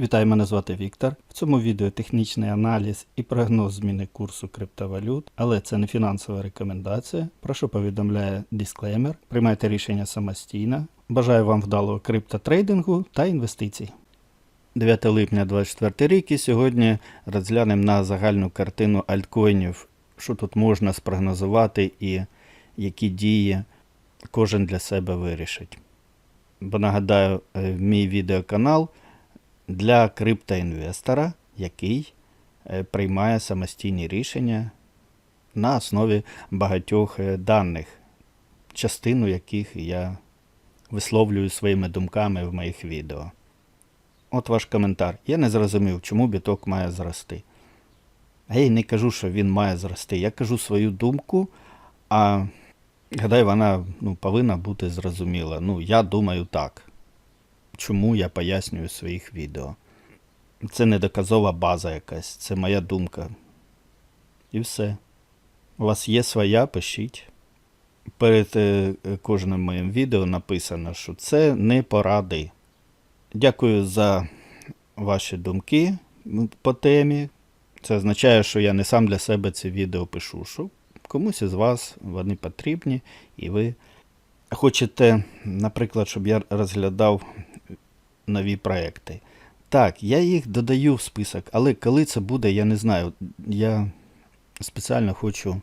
Вітаю, мене звати Віктор. В цьому відео технічний аналіз і прогноз зміни курсу криптовалют, але це не фінансова рекомендація. Прошу повідомляє дисклеймер. Приймайте рішення самостійно. Бажаю вам вдалого криптотрейдингу та інвестицій. 9 липня 2024 рік і сьогодні розглянемо на загальну картину альткоїнів, що тут можна спрогнозувати і які дії кожен для себе вирішить. Бо нагадаю, е, мій відеоканал для криптоінвестора, який е, приймає самостійні рішення на основі багатьох е, даних, частину яких я висловлюю своїми думками в моїх відео. От ваш коментар. Я не зрозумів, чому біток має зрости. А я й не кажу, що він має зрости. Я кажу свою думку, а гадаю, вона ну, повинна бути зрозуміла. Ну, я думаю так чому я пояснюю своїх відео. Це не доказова база якась, це моя думка. І все. У вас є своя, пишіть. Перед е, кожним моїм відео написано, що це не поради. Дякую за ваші думки по темі. Це означає, що я не сам для себе це відео пишу, що комусь із вас вони потрібні, і ви хочете, наприклад, щоб я розглядав нові проекти. Так, я їх додаю в список, але коли це буде, я не знаю. Я спеціально хочу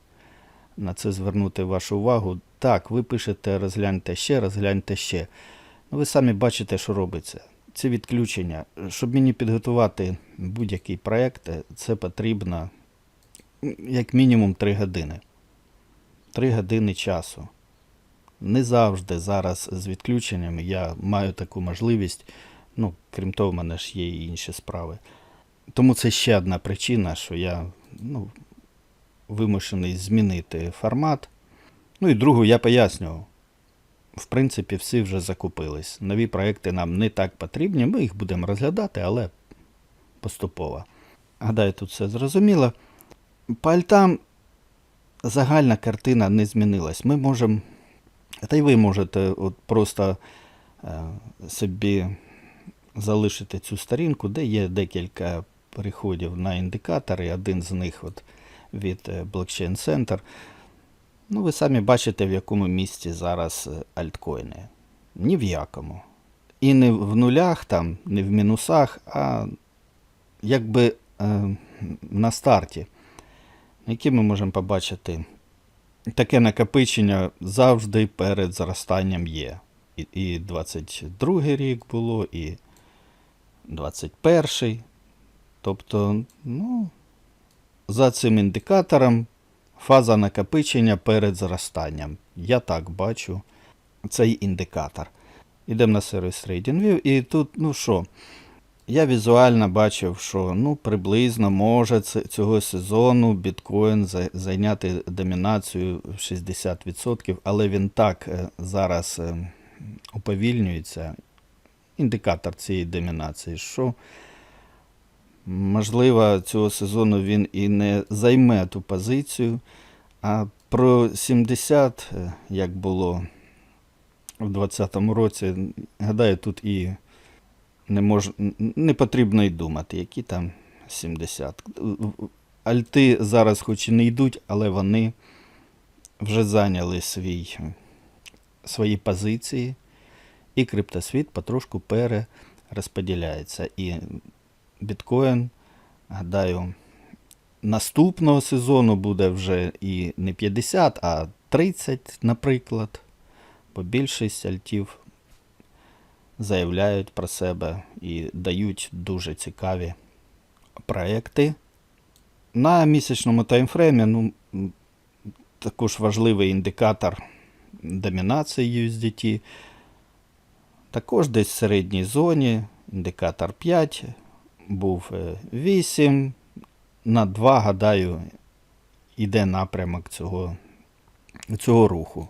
на це звернути вашу увагу. Так, ви пишете розгляньте ще, розгляньте ще. Ну, ви самі бачите, що робиться. Це відключення. Щоб мені підготувати будь-який проект, це потрібно як мінімум 3 години. 3 години часу. Не завжди зараз з відключеннями я маю таку можливість. Ну, крім того, в мене ж є і інші справи. Тому це ще одна причина, що я ну, вимушений змінити формат. Ну і другу я пояснював. В принципі, всі вже закупились. Нові проекти нам не так потрібні. Ми їх будемо розглядати, але поступово. Гадаю, тут все зрозуміло. По альтам загальна картина не змінилась. Ми можемо, та й ви можете от просто е, собі залишити цю сторінку, де є декілька переходів на індикатори. Один з них от від е, Blockchain Center. Ну, ви самі бачите, в якому місці зараз е, альткоїни. Ні в якому. І не в нулях, там, не в мінусах, а якби е, на старті. Які ми можемо побачити? Таке накопичення завжди перед зростанням є. І, і 22 рік було, і 21. Тобто, ну, за цим індикатором фаза накопичення перед зростанням. Я так бачу цей індикатор. Ідемо на сервіс TradingView, і тут, ну що, я візуально бачив, що ну, приблизно може цього сезону біткоін зайняти домінацію в 60%, але він так е, зараз е, уповільнюється, індикатор цієї домінації, що можливо цього сезону він і не займе ту позицію. А про 70, е, як було в 2020 році, гадаю, тут і не, мож... не потрібно й думати, які там 70. Альти зараз хоч і не йдуть, але вони вже зайняли свій, свої позиції, і криптосвіт потрошку перерозподіляється. І біткоін, гадаю, наступного сезону буде вже і не 50, а 30, наприклад. Бо більшість альтів заявляють про себе і дають дуже цікаві проекти. На місячному таймфреймі ну, також важливий індикатор домінації USDT. Також десь в середній зоні, індикатор 5, був е, 8. На 2, гадаю, йде напрямок цього, цього руху,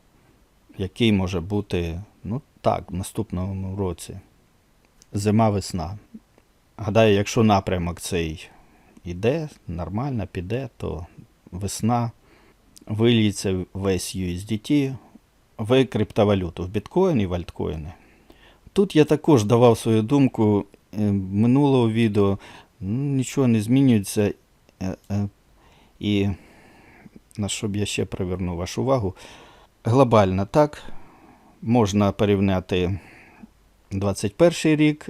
який може бути, ну так, в наступному році. Зима-весна. Гадаю, якщо напрямок цей іде, нормально піде, то весна виліється весь USDT в криптовалюту, в біткоїни і в альткоїни. Тут я також давав свою думку е, минулого відео ну, нічого не змінюється. Е, е, І на що б я ще привернув вашу увагу. Глобально так, можна порівняти 21 рік,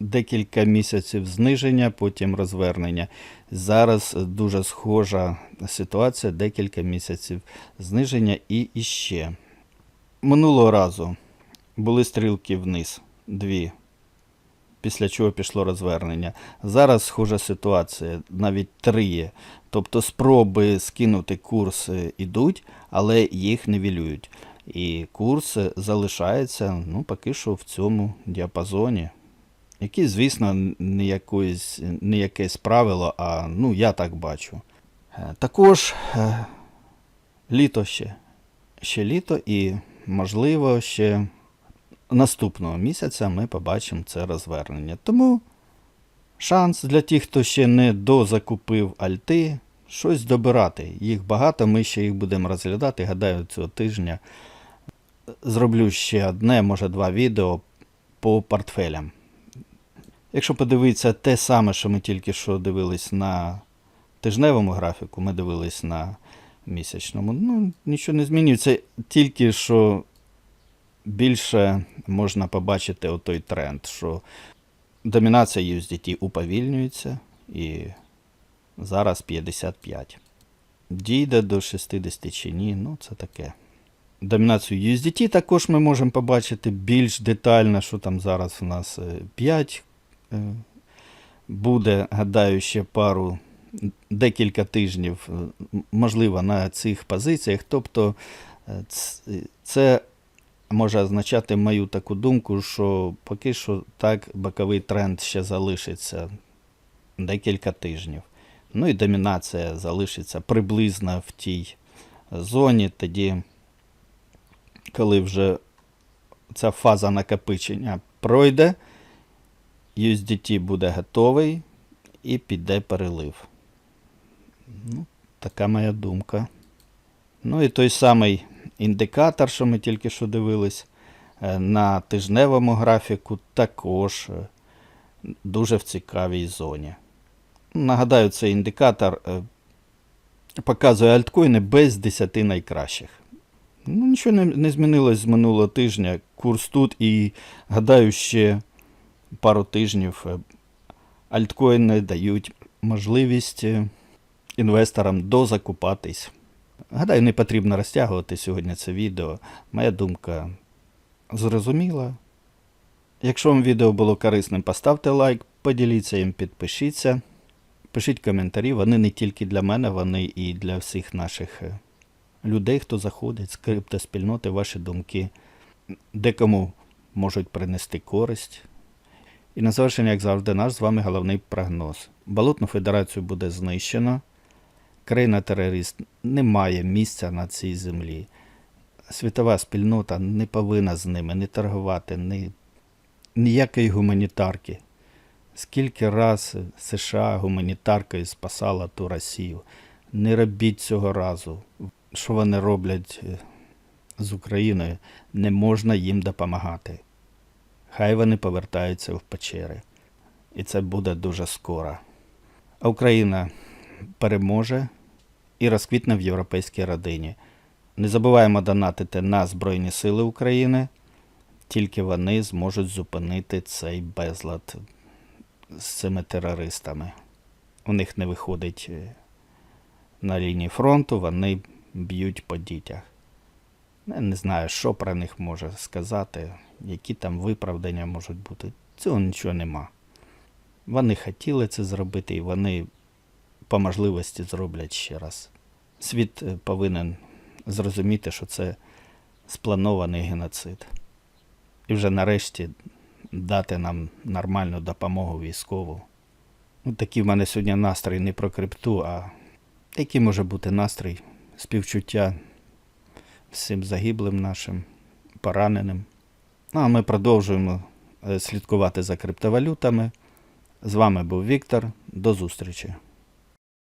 декілька місяців зниження, потім розвернення. Зараз дуже схожа ситуація, декілька місяців зниження і іще. Минулого разу були стрілки вниз, дві, після чого пішло розвернення. Зараз схожа ситуація, навіть три є. Тобто спроби скинути курс ідуть, але їх нівелюють. І курс залишається ну, поки що в цьому діапазоні. Який, звісно, не, якоїсь, не якесь правило, а ну, я так бачу. Е, Також е, літо ще. Ще літо і, можливо, ще наступного місяця ми побачимо це розвернення. Тому шанс для тих, хто ще не дозакупив альти, щось добирати. Їх багато, ми ще їх будемо розглядати. Гадаю, цього тижня зроблю ще одне, може два відео по портфелям. Якщо подивитися те саме, що ми тільки що дивились на тижневому графіку, ми дивились на місячному, ну нічого не змінюється, тільки що більше можна побачити отой тренд, що домінація USDT уповільнюється і зараз 55. Дійде до 60 чи ні, ну це таке. Домінацію USDT також ми можемо побачити більш детально, що там зараз у нас е, 5 е, буде, гадаю, ще пару декілька тижнів, е, можливо, на цих позиціях. Тобто е, це може означати мою таку думку, що поки що так боковий тренд ще залишиться декілька тижнів. Ну і домінація залишиться приблизно в тій зоні, тоді, коли вже ця фаза накопичення пройде, USDT буде готовий і піде перелив. Ну, така моя думка. Ну і той самий індикатор, що ми тільки що дивились, е, на тижневому графіку також е, дуже в цікавій зоні. Нагадаю, цей індикатор е, показує альткоїни без 10 найкращих. Ну, нічого не, не змінилось з минулого тижня. Курс тут і гадаю, ще пару тижнів альткоїни дають можливість інвесторам дозакупатись. Гадаю, не потрібно розтягувати сьогодні це відео. Моя думка зрозуміла. Якщо вам відео було корисним, поставте лайк, поділіться їм, підпишіться. Пишіть коментарі, вони не тільки для мене, вони і для всіх наших е, людей, хто заходить з криптоспільноти, ваші думки декому можуть принести користь. І на завершення, як завжди, наш з вами головний прогноз. Балотну федерацію буде знищено. Країна-терорист не має місця на цій землі. Світова спільнота не повинна з ними не торгувати, ні, ніякої гуманітарки. Скільки раз США гуманітаркою спасала ту Росію. Не робіть цього разу. Що вони роблять е, з Україною, не можна їм допомагати. Хай вони повертаються в печери. І це буде дуже скоро. А Україна переможе і розквітне в європейській родині. Не забуваємо донатити на Збройні Сили України, тільки вони зможуть зупинити цей безлад з цими терористами. У них не виходить е, на лінії фронту, вони б'ють по дітях. Я не знаю, що про них може сказати, які там виправдання можуть бути. Цього нічого нема. Вони хотіли це зробити, і вони по можливості зроблять ще раз. Світ е, повинен зрозуміти, що це спланований геноцид. І вже нарешті дати нам нормальну допомогу військову. Ну, такий в мене сьогодні настрій не про крипту, а який може бути настрій співчуття всім загиблим нашим, пораненим. Ну, а ми продовжуємо е, слідкувати за криптовалютами. З вами був Віктор. До зустрічі.